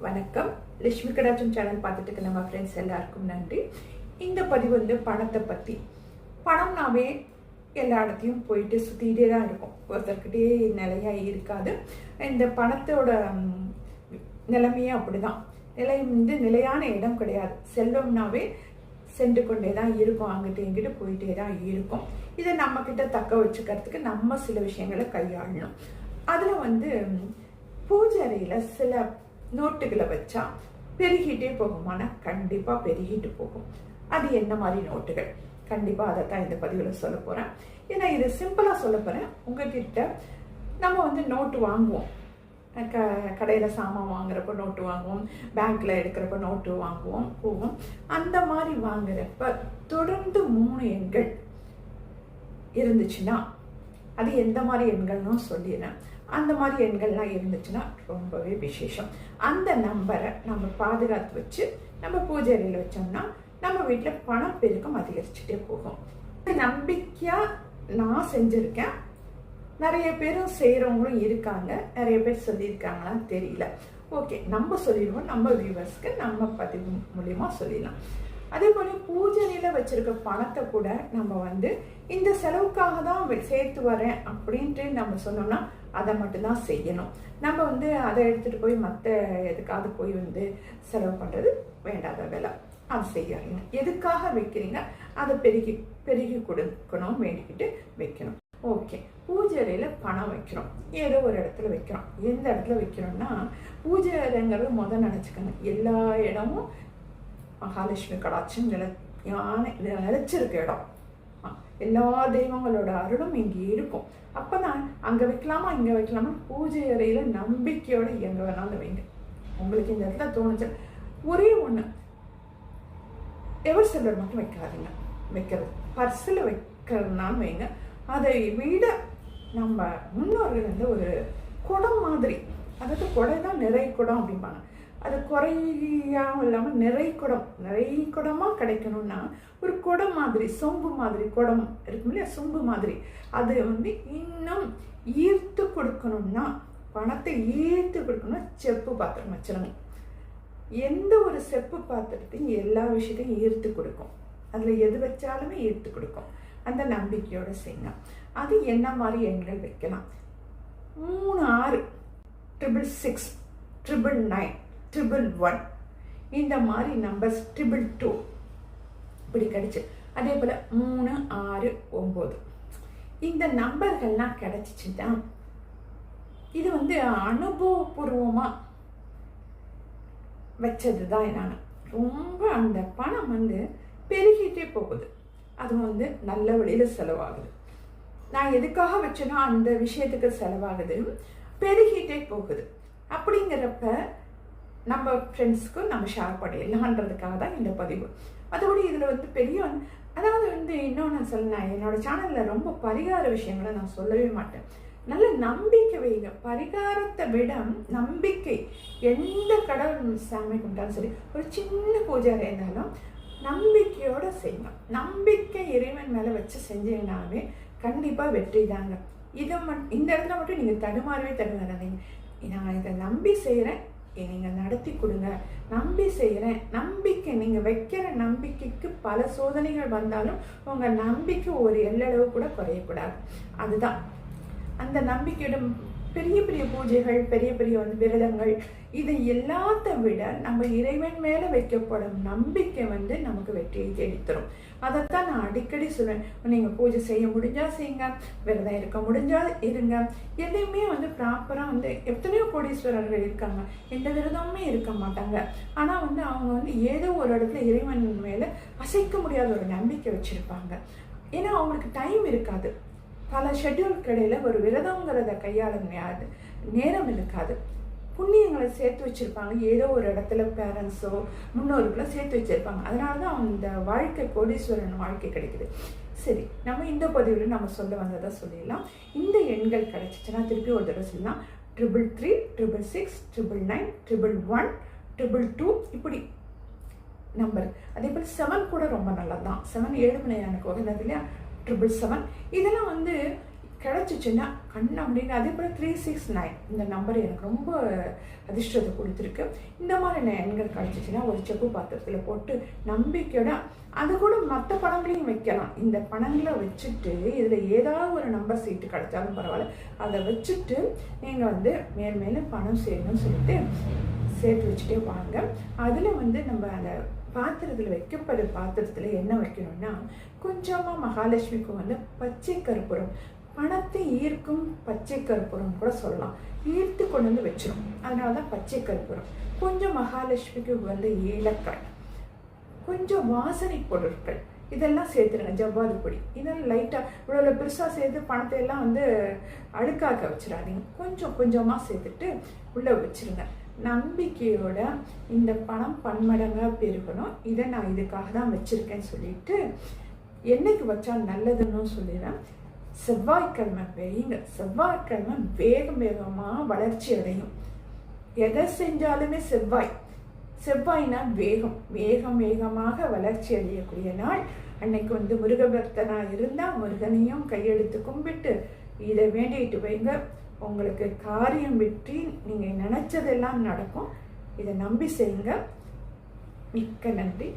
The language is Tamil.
வணக்கம். லட்சுமி கடாச்சம் சேனல் பார்த்துட்டு இருக்க நம்ம ஃப்ரெண்ட்ஸ் எல்லாருக்கும் நன்றி. இந்த பதிவு வந்து பணத்தை பற்றி பணம்னாவே எல்லா இடத்தையும் போயிட்டு சுற்றிக்கிட்டே தான் இருக்கும். ஒருத்தர்கிட்டே நிலையா இருக்காது. இந்த பணத்தோட ம், நிலைமையே அப்படிதான். நிலை வந்து நிலையான இடம் கிடையாது. செல்வம்னாவே சென்று கொண்டே தான் இருக்கும். அங்கிட்ட இங்கிட்டு போயிட்டே தான் இருக்கும். இதை நம்ம கிட்ட தக்க வச்சுக்கிறதுக்கு நம்ம சில விஷயங்களை கையாளணும். அதில் வந்து ம், பூஜை சில நோட்டுகளை வச்சா பெருகிட்டே போகுமானா கண்டிப்பா பெருகிட்டு போகும். அது என்ன மாதிரி நோட்டுகள்? கண்டிப்பா அதை தான் இந்த பதிவுல சொல்ல போறேன். ஏன்னா இது சிம்பிளா சொல்ல போறேன். உங்ககிட்ட நம்ம வந்து நோட்டு வாங்குவோம். க கடையில் சாமான் வாங்குறப்ப நோட்டு வாங்குவோம். பேங்க்ல எடுக்கிறப்ப நோட்டு வாங்குவோம். போவோம். அந்த மாதிரி வாங்குறப்ப தொடர்ந்து மூணு எண்கள் இருந்துச்சுன்னா அது எந்த மாதிரி எண்கள்னு சொல்லிடுறேன். அந்த மாதிரி எண்கள்லாம் இருந்துச்சுன்னா ரொம்பவே விசேஷம். அந்த நம்பரை நம்ம பாதுகாத்து வச்சு நம்ம பூஜை அறையில் வச்சோம்னா நம்ம வீட்டில் பணம் பெருக்கம் அதிகரிச்சுட்டே போகும். நம்பிக்கையாக நான் செஞ்சுருக்கேன். நிறைய பேரும் செய்கிறவங்களும் இருக்காங்க. நிறைய பேர் சொல்லியிருக்காங்களான்னு தெரியல. ஓகே நம்ம சொல்லிடுவோம். நம்ம வியூவர்ஸ்க்கு நம்ம பதிவு மூலியமாக சொல்லிடலாம். அதே போல பூஜையில வச்சிருக்க பணத்தை கூட நம்ம வந்து இந்த செலவுக்காக தான் சேர்த்து வரேன் அப்படின்ட்டு நம்ம சொன்னோம்னா அதை மட்டும்தான் செய்யணும். நம்ம வந்து அதை எடுத்துட்டு போய் மற்ற எதுக்காவது போய் வந்து செலவு பண்றது வேண்டாத வேலை. அது செய்யாதீங்க எதுக்காக வைக்கிறீங்க அதை பெருகி பெருகி கொடுக்கணும் வேண்டிக்கிட்டு வைக்கணும். ஓகே. பூஜை பணம் வைக்கிறோம். ஏதோ ஒரு இடத்துல வைக்கிறோம். எந்த இடத்துல வைக்கிறோம்னா பூஜை அறைங்கிறது முதல் நினச்சிக்கோங்க எல்லா இடமும் மகாலட்சுமி கடாட்சம் நில யானை நிலச்சிருக்க இடம். எல்லா தெய்வங்களோட அருளும் இங்கே இருக்கும். அப்போ தான் அங்கே வைக்கலாமா இங்கே வைக்கலாமா? பூஜை அறையில் நம்பிக்கையோட எங்கே வேணாலும் வைங்க. உங்களுக்கு இந்த இடத்துல தோணுச்சு. ஒரே ஒன்று எவர் செல்வர் மட்டும் வைக்காதீங்க. வைக்கிறது. பர்ஸில் வைக்கிறதுனாலும் வைங்க. அதை விட நம்ம முன்னோர்கள் வந்து ஒரு குடம் மாதிரி அதாவது குடை தான் நிறை குடம் அப்படிம்பாங்க. அது குறையாகவும் இல்லாமல் நிறை குடம் நிறை குடமாக கிடைக்கணும்னா ஒரு குடம் மாதிரி சொம்பு மாதிரி குடம் இருக்கும் இல்லையா? சொம்பு மாதிரி. அது வந்து இன்னும் ஈர்த்து கொடுக்கணும்னா பணத்தை ஈர்த்து கொடுக்கணும்னா செப்பு பாத்திரம் வச்சிடணும். எந்த ஒரு செப்பு பாத்திரத்தையும் எல்லா விஷயத்தையும் ஈர்த்து கொடுக்கும். அதில் எது வச்சாலுமே ஈர்த்து கொடுக்கும். அந்த நம்பிக்கையோட செய்யணும். அது என்ன மாதிரி எண்கள் வைக்கலாம்? மூணு ஆறு triple six triple nine triple one இந்த மாதிரி நம்பர்ஸ் ட்ரிபிள் டூ இப்படி கிடைச்சு. அதே போல் மூணு ஆறு ஒம்பது இந்த நம்பர்கள்லாம் கிடைச்சிச்சுன்னா இது வந்து அனுபவபூர்வமாக வச்சது தான் நான் ரொம்ப அந்த பணம் வந்து பெருகிட்டே போகுது. அது வந்து நல்ல வழியில் செலவாகுது. நான் எதுக்காக வச்சேனோ அந்த விஷயத்துக்கு செலவாகுது. பெருகிட்டே போகுது. அப்படிங்கிறப்ப நம்ம ஃப்ரெண்ட்ஸ்க்கும் நம்ம ஷேர் பண்ணிடலான்றதுக்காக தான் இந்த பதிவு. அதோடு இதில் வந்து பெரிய அதாவது வந்து இன்னொன்று சொல்லணும் என்னோட சேனலில் ரொம்ப பரிகார விஷயங்களை நான் சொல்லவே மாட்டேன். நல்ல நம்பிக்கை வைங்க. பரிகாரத்தை விட நம்பிக்கை எந்த கடவுள் சாமி கும்பிட்டாலும் சரி ஒரு சின்ன பூஜை இருந்தாலும் நம்பிக்கையோடு செய்யுங்க நம்பிக்கை இறைவன் மேலே வச்சு செஞ்சீங்கன்னாவே கண்டிப்பாக வெற்றி தாங்க. இதை மட் இந்த இடத்துல மட்டும் நீங்கள் தடுமாறவே தடுமாறாதீங்க. நான் இதை நம்பி செய்கிறேன் நீங்கள் நடத்தி கொடுங்க. நம்பி செய்கிறேன் நம்பிக்கை நீங்கள் வைக்கிற நம்பிக்கைக்கு பல சோதனைகள் வந்தாலும் உங்கள் நம்பிக்கை ஒரு எல்லளவு கூட குறையக்கூடாது. அதுதான். அந்த நம்பிக்கையிடம் பெரிய பெரிய பூஜைகள் பெரிய பெரிய வந்து விரதங்கள் இதை எல்லாத்த விட நம்ம இறைவன் மேலே வைக்கப்படும் நம்பிக்கை வந்து நமக்கு வெற்றியை தேடித்தரும். அதைத்தான் நான் அடிக்கடி சொல்லுவேன் நீங்கள் பூஜை செய்ய முடிஞ்சா செய்யுங்க விரதம் இருக்க முடிஞ்சால் இருங்க. எதையுமே வந்து ப்ராப்பராக வந்து எத்தனையோ கோடீஸ்வரர்கள் இருக்காங்க. எந்த விரதமுமே இருக்க மாட்டாங்க. ஆனால் வந்து அவங்க வந்து ஏதோ ஒரு இடத்துல இறைவன் மேலே அசைக்க முடியாத ஒரு நம்பிக்கை வச்சுருப்பாங்க. ஏன்னா அவங்களுக்கு டைம் இருக்காது. பல ஷெட்யூல் கடையில் ஒரு விரதங்கிறத கையாள முடியாது நேரம் இருக்காது. புண்ணியங்களை சேர்த்து வச்சிருப்பாங்க. ஏதோ ஒரு இடத்துல பேரண்ட்ஸோ முன்னோர்களோ சேர்த்து வச்சுருப்பாங்க. அதனால தான் அந்த வாழ்க்கை கோடீஸ்வரன் வாழ்க்கை கிடைக்குது. சரி நம்ம இந்த பதிவில் நம்ம சொல்ல வந்ததை சொல்லிடலாம். இந்த எண்கள் கிடச்சிச்சுன்னா திருப்பி ஒரு தடவை சொல்லலாம். Triple three triple six triple nine triple one triple two இப்படி நம்பர் அதே போல் செவன் கூட ரொம்ப நல்லது தான் செவன் ஏழு மணி எனக்கு உகந்தது இல்லையா? ட்ரிபிள் செவன் இதெல்லாம் வந்து கிடச்சிச்சுன்னா கண் அப்படின்னு அதே போல் த்ரீ சிக்ஸ் நைன் இந்த நம்பர் எனக்கு ரொம்ப அதிர்ஷ்டத்தை கொடுத்துருக்கு. இந்த மாதிரி எண்கள் கிடச்சிச்சின்னா ஒரு செப்பு பாத்திரத்தில் போட்டு நம்பிக்கையோட அது கூட மற்ற பணங்களையும் வைக்கலாம். இந்த பணங்களை வச்சுட்டு இதில் ஏதாவது ஒரு நம்பர் சீட்டு கிடைச்சாலும் பரவாயில்ல. அதை வச்சுட்டு நீங்கள் வந்து மேல் மேலும் பணம் சேரணும்னு சொல்லிட்டு சேர்த்து வச்சுட்டே வாங்க. அதில் வந்து நம்ம அந்த பாத்திரத்தில் வைக்கப்படுற பாத்திரத்தில் என்ன வைக்கணும்னா கொஞ்சமாக மகாலட்சுமிக்கு வந்து பச்சை கற்பூரம் பணத்தை ஈர்க்கும் பச்சை கற்பூரம் கூட சொல்லலாம். ஈர்த்து கொண்டு வந்து வச்சிடும் அதனால தான் பச்சை கற்பூரம். கொஞ்சம் மகாலட்சுமிக்கு வந்து ஏலக்காய் கொஞ்சம் வாசனை பொருட்கள் இதெல்லாம் சேர்த்துருங்க. ஜவ்வாது பொடி. இதெல்லாம் லைட்டாக இவ்வளோ பெருசாக சேர்த்து பணத்தை எல்லாம் வந்து அழுக்காக்க வச்சிடாதீங்க. கொஞ்சம் கொஞ்சமாக சேர்த்துட்டு உள்ளே வச்சிருங்க. நம்பிக்கையோட இந்த பணம் பன்மடங்காக பெருகணும். இதை நான் இதுக்காக தான் வச்சுருக்கேன்னு சொல்லிட்டு என்னைக்கு வச்சா நல்லதுன்னு சொல்லிடுறேன். செவ்வாய்க்கிழமை வைங்க. செவ்வாய்க்கிழமை வேகம் வேகமாக வளர்ச்சி அடையும். எதை செஞ்சாலுமே செவ்வாய். செவ்வாய்னா வேகம். வேகம் வேகமாக வளர்ச்சி அடையக்கூடிய நாள். அன்னைக்கு வந்து முருகபக்தனாக இருந்தால் முருகனையும் கையெழுத்து கும்பிட்டு இதை வேண்டிட்டு வைங்க. உங்களுக்கு காரியம் வெற்றி நீங்கள் நினச்சதெல்லாம் நடக்கும். இதை நம்பி செய்யுங்க. மிக்க நன்றி.